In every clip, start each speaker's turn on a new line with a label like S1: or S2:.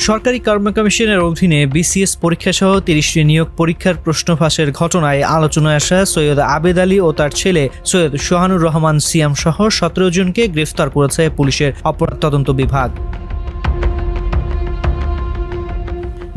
S1: সরকারি কর্ম কমিশনের অধীনে বিসিএস পরীক্ষা সহ তিরিশটি নিয়োগ পরীক্ষার প্রশ্ন ফাঁসের ঘটনায় আলোচনায় আসা সৈয়দ আবেদ আলী ও তার ছেলে সৈয়দ সোহানুর রহমান সিয়াম সহ সতেরো জনকে গ্রেফতার করেছে পুলিশের অপরাধ তদন্ত বিভাগ।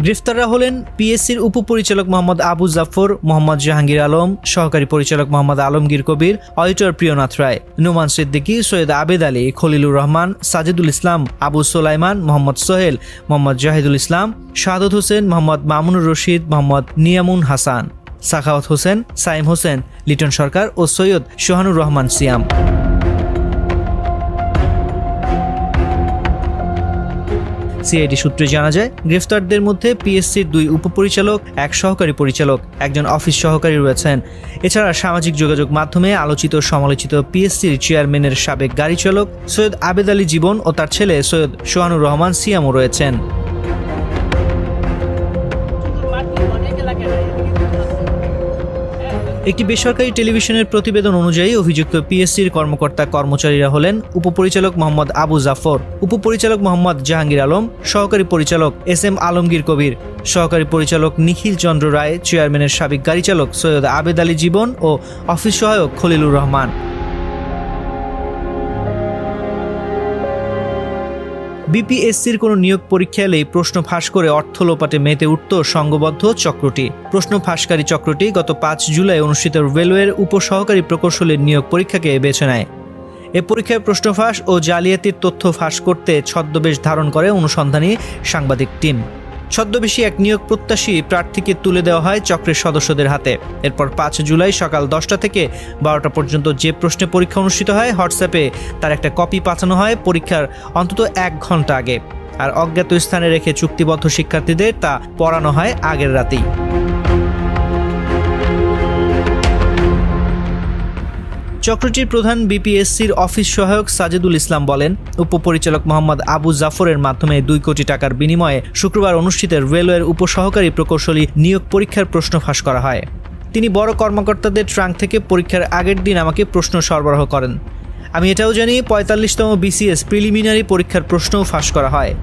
S1: গ্রেফতাররা হলেন পিএসসির উপপরিচালক মোহাম্মদ আবু জাফর, মোহাম্মদ জাহাঙ্গীর আলম, সহকারী পরিচালক মোহাম্মদ আলমগীর কবির, অডিটর প্রিয়নাথ রায়, নুমান সিদ্দিকী, সৈয়দ আবেদ আলী, খলিলুর রহমান, সাজিদুল ইসলাম, আবু সোলাইমান, মোহাম্মদ সোহেল, মোহাম্মদ জাহিদুল ইসলাম, শাহাদত হোসেন, মোহাম্মদ মামুনুর রশিদ, মোহাম্মদ নিয়ামুন হাসান, সাখাওয়াত হোসেন, সাইম হোসেন, লিটন সরকার ও সৈয়দ সোহানুর রহমান সিয়াম। সিআইডি সূত্রে জানা যায়, গ্রেফতারদের মধ্যে পিএসসির দুই উপপরিচালক, এক সহকারী পরিচালক, একজন অফিস সহকারী রয়েছেন। এছাড়া সামাজিক যোগাযোগ মাধ্যমে আলোচিত সমালোচিত পিএসসির চেয়ারম্যানের সাবেক গাড়ি চালক সৈয়দ আবেদ আলী জীবন ও তার ছেলে সৈয়দ সোহানুর রহমান সিয়ামও রয়েছেন। একটি বেসরকারি টেলিভিশনের প্রতিবেদন অনুযায়ী অভিযুক্ত পিএসসির কর্মকর্তা কর্মচারীরা হলেন উপপরিচালক মোহাম্মদ আবু জাফর, উপপরিচালক মোহাম্মদ জাহাঙ্গীর আলম, সহকারী পরিচালক এস এম আলমগীর কবির, সহকারী পরিচালক নিখিল চন্দ্র রায়, চেয়ারম্যানের সাবেক গাড়ি চালক সৈয়দ আবেদ আলী জীবন ও অফিস সহায়ক খলিলুর রহমান। বিপিএসসির কোনো নিয়োগ পরীক্ষা এলেই প্রশ্ন ফাঁস করে অর্থ লোপাটে মেতে উঠত সংঘবদ্ধ চক্রটি। প্রশ্ন ফাঁসকারী চক্রটি গত পাঁচ জুলাই অনুষ্ঠিত রেলওয়ের উপসহকারী প্রকৌশলীর নিয়োগ পরীক্ষাকে বেছে নেয়। এ পরীক্ষায় প্রশ্ন ফাঁস ও জালিয়াতির তথ্য ফাঁস করতে ছদ্মবেশ ধারণ করে অনুসন্ধানী সাংবাদিক টিম। ছদ্মবেশী এক নিয়োগ প্রত্যাশী প্রার্থীকে তুলে দেওয়া হয় চক্রের সদস্যদের হাতে। এরপর পাঁচ জুলাই সকাল দশটা থেকে বারোটা পর্যন্ত যে প্রশ্নে পরীক্ষা অনুষ্ঠিত হয়, হোয়াটসঅ্যাপে তার একটা কপি পাঠানো হয় পরীক্ষার অন্তত এক ঘণ্টা আগে। আর অজ্ঞাত স্থানে রেখে চুক্তিবদ্ধ শিক্ষার্থীদের তা পড়ানো হয় আগের রাতেই। চক্রটির প্রধান বিপিএসসির অফিস সহায়ক সাজেদুল ইসলাম বলেন, উপপরিচালক মোহাম্মদ আবু জাফরের মাধ্যমে দুই কোটি টাকার বিনিময়ে শুক্রবার অনুষ্ঠিত রেলওয়ের উপসহকারী প্রকৌশলী নিয়োগ পরীক্ষার প্রশ্ন ফাঁস করা হয়। তিনি বড় কর্মকর্তাদের ট্রাঙ্ক থেকে পরীক্ষার আগের দিন আমাকে প্রশ্ন সরবরাহ করেন। আমি এটাও জানি, পঁয়তাল্লিশতম বিসিএস প্রিলিমিনারি পরীক্ষার প্রশ্নও ফাঁস করা হয়।